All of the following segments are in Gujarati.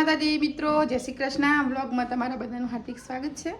માતાજી, મિત્રો, જય શ્રી કૃષ્ણ. વ્લોગમાં તમારા બધાનું હાર્દિક સ્વાગત છે.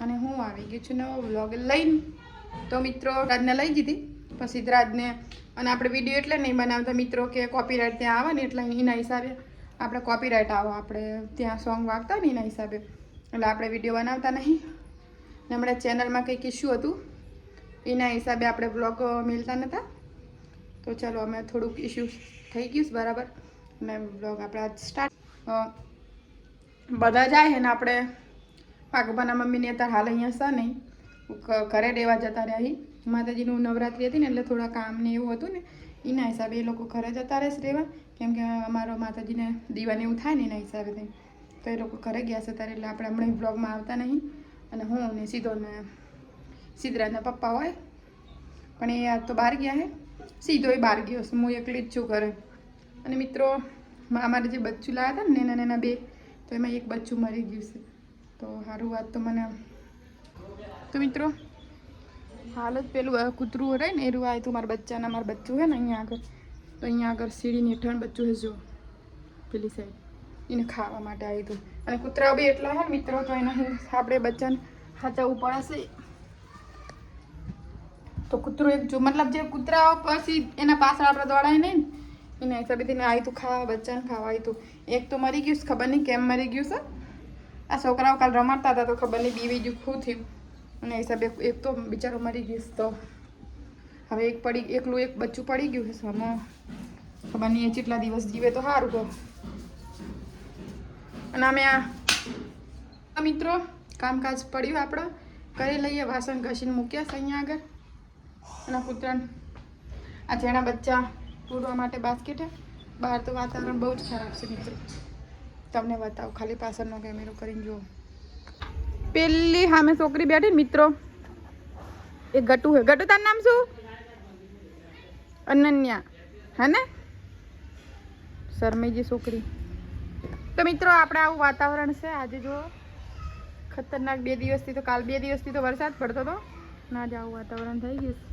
અને હું આવી ગયું છું નવો વ્લોગ લઈને. તો મિત્રો, રાજને લઈ દીધી. પછી રાજને, અને આપણે વીડિયો એટલે નહીં બનાવતા, મિત્રો, કે કોપીરાઇટ ત્યાં આવે ને એટલે એના હિસાબે આપણે કોપીરાઇટ આવો. આપણે ત્યાં સોંગ વાગતા ને એના હિસાબે. એટલે આપણે વીડિયો બનાવતા નહીં. ને હમણાં ચેનલમાં કંઈક ઇસ્યુ હતું. એના હિસાબે આપણે વ્લોગ મેળતા નહોતા. તો ચાલો, અમે થોડુંક ઇસ્યુ થઈ ગયું બરાબર. અને બ્લોગ આપણે આજ સ્ટાર્ટ બધા જાય છે ને આપણે. પાકભાના મમ્મીને અત્યારે હાલ અહીંયા હશે નહીં. ઘરે રહેવા જતા રહ્યા અહીં માતાજીનું નવરાત્રિ હતી ને એટલે થોડા કામ ને એવું હતું ને. એના હિસાબે એ લોકો ઘરે જતા રહેશે રહેવા. કેમ કે અમારો માતાજીને દીવાને એવું થાય ને એના હિસાબે તો. એ લોકો ઘરે ગયા છે ત્યારે એટલે આપણે હમણાં બ્લોગમાં આવતા નહીં. અને હું ને સીધો ને સિદ્ધરાજના પપ્પા હોય. પણ એ આજ તો બહાર ગયા હે. સીધો એ બહાર ગયો હું એકલી જ છું ઘરે. અને મિત્રો, અમારે જે બચ્ચું લાવ્યા હતા ને નાના નાના બે તો એમાં એક બચ્ચું મરી ગયું છે. તો સારું વાત તો મને તો મિત્રો, હાલ જ પેલું કૂતરું રહે ને, એરું આવ્યું મારા બચ્ચાના, મારા બચ્ચું છે ને અહીંયા આગળ. તો અહીંયા આગળ સીડીની હેઠળ બચ્ચું છે જો, પેલી સાઈડ એને ખાવા માટે આવ્યું હતું અને કૂતરા બી એટલા ને મિત્રો, તો એના આપણે બચ્ચાને સાચવવું પડશે. તો કૂતરું એક જો, મતલબ જે કૂતરાઓ પછી એના પાછળ આપણે દોડાય નહીં એના હિસાબે તેને આવ્યું હતું ખાવા, બચ્ચાને ખાવા આવ્યું હતું એક તો મરી ગયું ખબર નહીં કેમ મરી ગયું છે. આ છોકરાઓ કાલ રમાડતા હતા તો ખબર નહીં બીવી ગયું શું થયું. અને હિસાબે એક તો બિચારો મરી ગયું તો. હવે એક પડી, એકલું એક બચ્ચું પડી ગયું છે સામે. ખબર નહીં એ કેટલા દિવસ જીવે તો સારું કહો અને અમે આ મિત્રો, કામકાજ પડ્યું આપણે. કરી લઈએ વાસણ ઘસીને મૂક્યા છે અહીંયા આગળ. અને કૂતરાને, આ જેના બચ્ચા પૂરવા માટે બાસ્કેટ બહાર તો વાતાવરણ બહુ જ ખરાબ છે મિત્રો. તમને બતાવો, ખાલી પાછળનો કેમેરો કરીને જુઓ. પેલી સામે છોકરી બેઠી મિત્રો. એ ગટુ હે. ગટુ તારું નામ શું? અનન્યા. હે શરમેજી છોકરી. તો મિત્રો, આપણે આવું વાતાવરણ છે. આજે જુઓ ખતરનાક બે દિવસથી તો, કાલ બે દિવસથી તો વરસાદ પડતો હતો ના જ આવું વાતાવરણ થઈ ગયું.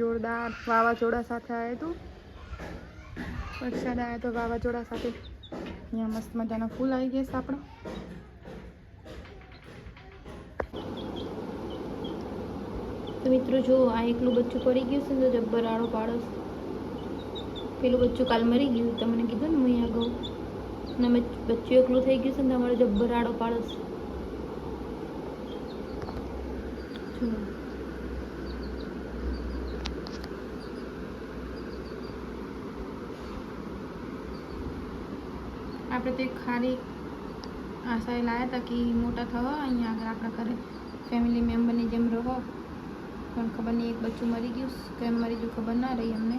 જોરદાર વાવાઝોડા સાથે આવ્યું હતું વરસાદ આવ્યો તો વાવાઝોડા સાથે. અહીંયા મસ્ત મજાના ફૂલ આવી ગયા છે આપણે. તો મિત્રો જો આ એકલું બચ્ચું પડી ગયું છે ને, તો જબ્બર આડો પાડોશ. પેલું બચ્ચું કાલ મરી ગયું તમને કીધું ને હું અહીંયા અને અમે બચ્ચું એકલું થઈ ગયું છે ને તમારો જબ્બર આડો પાડોશ. જો. આપણે તો એક ખાલી આશાએ લાવ્યા હતા કે મોટા થવા અહીંયા આગળ આપણા ઘરે ફેમિલી મેમ્બરની જેમ રહો પણ ખબર નહીં એક બચ્ચું મરી ગયું કેમ મરી ગયું ખબર ના રહી અમને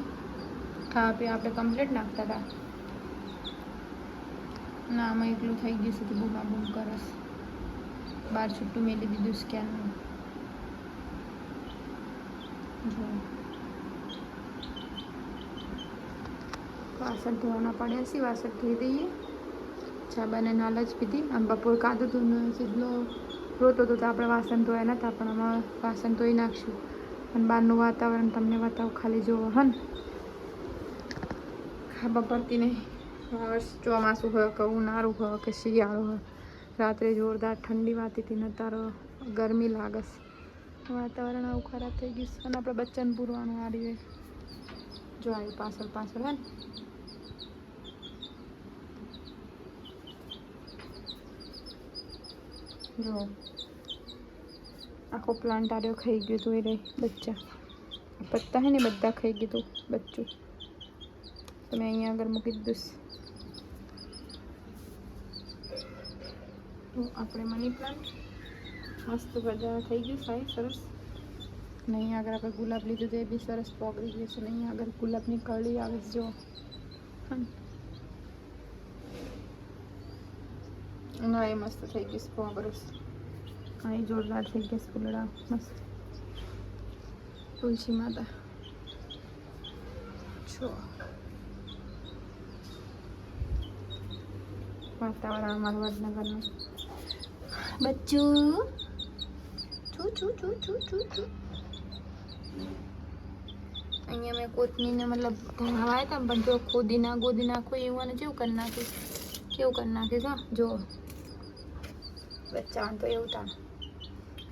ખાવા પીવા આપણે કમ્પ્લીટ નાખતા હતા ના આમાં એકલું થઈ ગયું છે તો બૂમા બૂમ કરસ બહાર છૂટું મેલી દીધું સ્કેનનું જો વાસણ ધોવાના પડ્યા છે વાસણ ધોઈ દઈએ ચાબાને નાલ જ પીધી. આમ બપોર કાદું હતું ને સીધલો રોતો હતો તો આપણે વાસણ ધોયા નહોતા પણ આમાં વાસણ ધોઈ નાખશું. અને બહારનું વાતાવરણ તમને બતાવું, ખાલી જોવો, હન. ખબર પડતી નહીં. ચોમાસું હોય કે ઉનાળું હોય કે શિયાળો હોય. રાત્રે જોરદાર ઠંડી વાતી હતી ને તારો ગરમી લાગશ વાતાવરણ આવું ખરાબ થઈ ગયું છે. અને આપણે બચ્ચન પૂરવાનું આ રહ્યું જો આવ્યું પાછળ પાછળ હોય ને જો. આખો પ્લાન્ટ આર્યો ખાઈ ગયું હતું એ બચ્ચા. પત્તા હે ને બધા ખાઈ ગયું હતું બચ્ચું. તો મેં અહીંયા આગળ મૂકી દીધું તો આપણે મની પ્લાન્ટ મસ્ત બધા થઈ ગયું સાહેબ સરસ. અને અહીંયા આગળ આપણે ગુલાબ લીધું તો એ બી સરસ પોગળી ગયું છે. નહીં આગળ ગુલાબની કળી આવે જો. હમ. એ મસ્ત થઈ ગઈ છે બરસ હા એ જોરદાર થઈ ગયા સ્કૂલડા મસ્ત તુલસી માતા છો વાતાવરણ અમારું વડનગરનું બચ્ચું છું છું છું છું છું છું અહીંયા મેં કોથમીને મતલબ હવાય હતા પણ જો ખોદી ના ગોદી નાખું એવું અને જેવું કરી નાખીશ કેવું કરી નાખીશ હા જો બચ્ચાને તો એવું થાય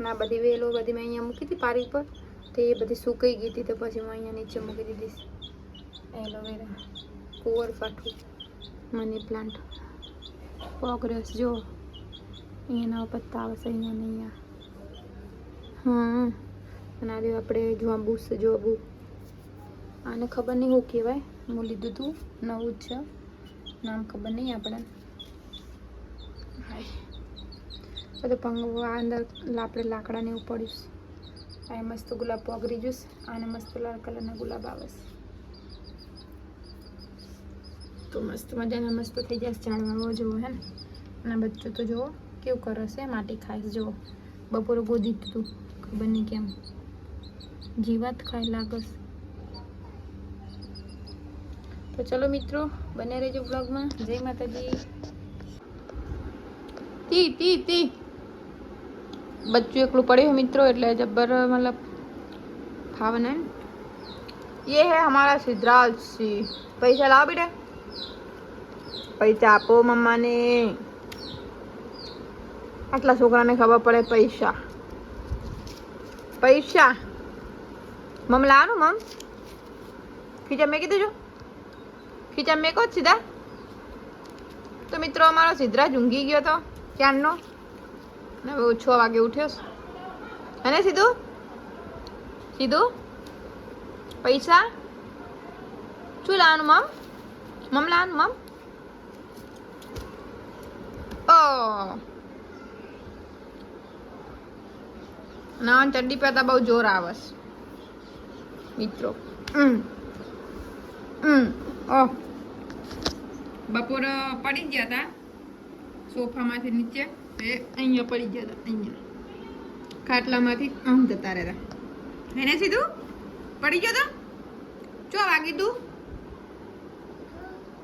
ના, બધી વેલો બધી મેં અહીંયા મૂકી હતી પારી પર તો એ બધી સુકાઈ ગઈ હતી તો પછી હું અહીંયા નીચે મૂકી દીધી એલોવેરા કુંવર ફાટું મની પ્લાન્ટ પ્રોગ્રેસ જો. અહીંયાના પત્તા આવશે અહીંયા ને અહીંયા. હા અને આજે આપણે જોબુ જોબુ આને ખબર નહીં શું કહેવાય. હું લીધું હતું નવું જ છે. નામ ખબર નહીં આપણે હાય. બધું પંગવા અંદર આપણે લાકડાને એવું પડીશ આ મસ્ત ગુલાબ પગરી જુસ આને મસ્ત લાલ કલરના ગુલાબ આવશે તો મસ્ત મજાના મસ્ત થઈ જશે ઝાડવા. જુઓ હે ને, અને બચ્ચું તો જુઓ કેવું કરે છે, માટી ખાઈશ જુઓ. બપોરે ગોદી દીધું ખબર નહીં કેમ. જીવાત ખાઈ લાગસ તો ચલો મિત્રો, બને રહેજો બ્લોગમાં જય માતાજી. તી તી તી બચ્ચું એકલું પડ્યું મિત્રો એટલે જબ્બર મતલબ ખાવાના ये है हमारा सिद्धराज सिंह पैसा लाओ बेटा પૈસા આપો મમ્માને આટલા છોકરાને ખબર પડે પૈસા પૈસા મમ લાવવાનું મમ ખીચા મેં કીધું જો ખીચા મેકો જ સીધા તો મિત્રો અમારો સિદ્ધરાજ ઊંઘી ગયો તો ક્યારનો ને હવે છ વાગે ઉઠ્યો. અને સીધું? સીધું? પૈસા? શું લાવવાનું, મમ? મમ લાવવાનું, મમ? ઓ. ના ચડ્ડી પહેતા બહુ જોર આવશ મિત્રો. બપોર પડી ગયા હતા સોફામાંથી નીચે. અહીંયા પડી ગયા હતા, અહીંયા. ખાટલામાંથી આમ જતા રહેતા. એને સીધું? પડી ગયો તો? ચો વાગી તું?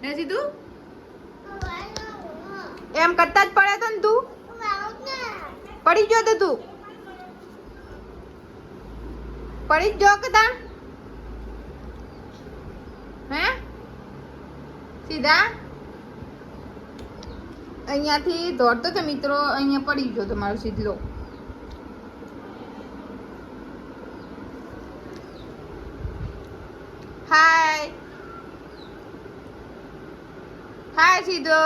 હે સીધું? એમ કરતા જ પડે તો તું? પડી ગયો તો તું? પડી જ જો કે તા હે? સીધા? અહીંયાથી દોડતો તો મિત્રો અહીંયા પડી ગયો તમારો સીધલો. હાય. હાય સીધો.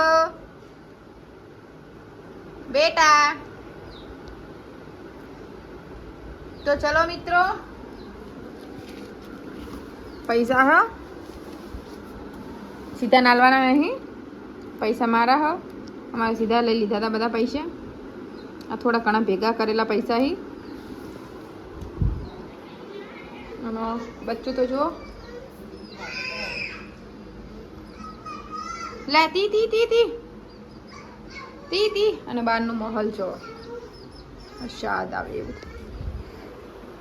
બેટા. તો ચલો મિત્રો. પૈસા હ. સીધા નાલવાના નહીં. પૈસા મારા હ. અમારે સીધા લઈ લીધા હતા બધા પૈસા. આ થોડા ઘણા ભેગા કરેલા પૈસા હી. બચ્ચું તો જુઓ. લે, તી તી તી તી. તી તી. અને બહારનું મહલ જો શાદ આવે એવું.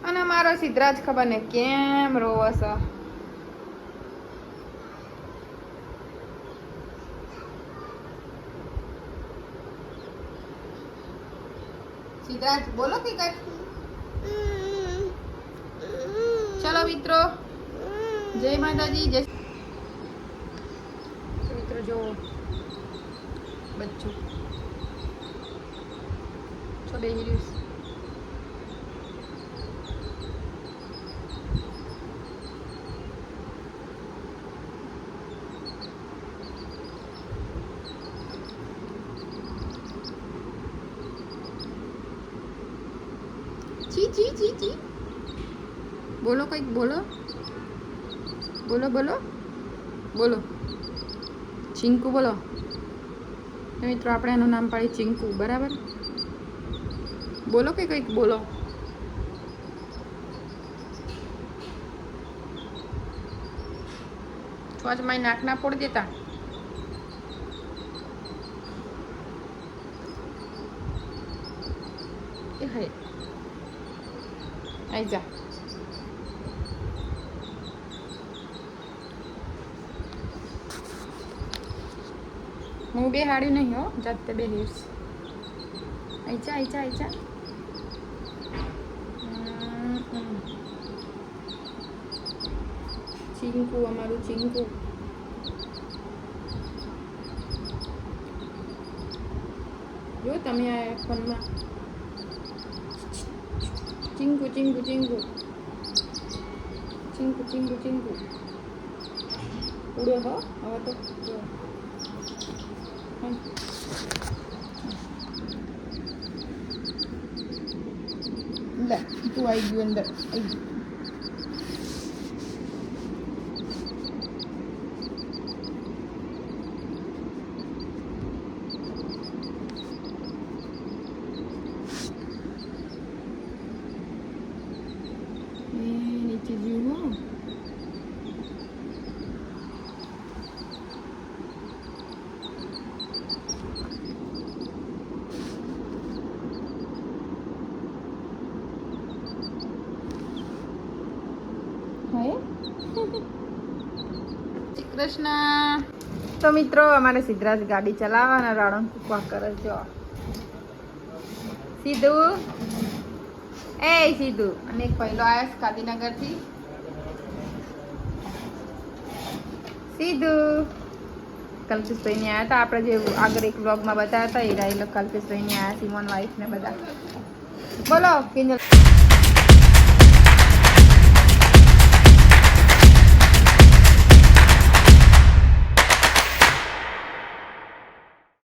અને મારો સિદ્ધરાજ ખબર ને કેમ રોવસ સિદ્ધરાજ બોલો કે કઈ ચલો મિત્રો. જય માતાજી જય મિત્રો જો બચ્ચું. છો બે રહ્યું જી ચી ચી બોલો કંઈક, બોલો. બોલો બોલો. બોલો. ચિંકુ, બોલો. મિત્રો, આપણે એનું નામ પાડીએ ચિંકુ, બરાબર? બોલો કે કંઈક, બોલો. છોજ મારી નાક ના પોડી દેતા એ હે આઈ જા હું બે હાડ્યું નહીં હો. જાતે બે હિર્સ આઈચા હમ, હમ. ચીંકુ અમારું ચીંકુ. જો તમે આ ફોનમાં ચીંકુ ચીંકુ ચીંકુ ચીંકુ ચીંકુ ચીંકુ ઉડે હો હવે તો જો. હમ. લે તું આવી ગયું અંદર આવી ગયું એ નીચે જીવ હો હે શ્રી કૃષ્ણ. તો મિત્રો, અમારે સિદ્ધરાજ ગાડી ચલાવવાના રાણો કુકવા કરે જો. સીધું એ સીધું અને એક પહેલો આવ્યો ગાંધીનગરથી. સીધું કલ્પેશભાઈ ને આવ્યા હતા. આપણે જે આગળ એક બ્લોગમાં બતાવ્યા હતા, એ રાહિલો કલ્પેશભાઈ ને આવ્યા સિમોન વાઈફ ને બધા. બોલો કિંજલ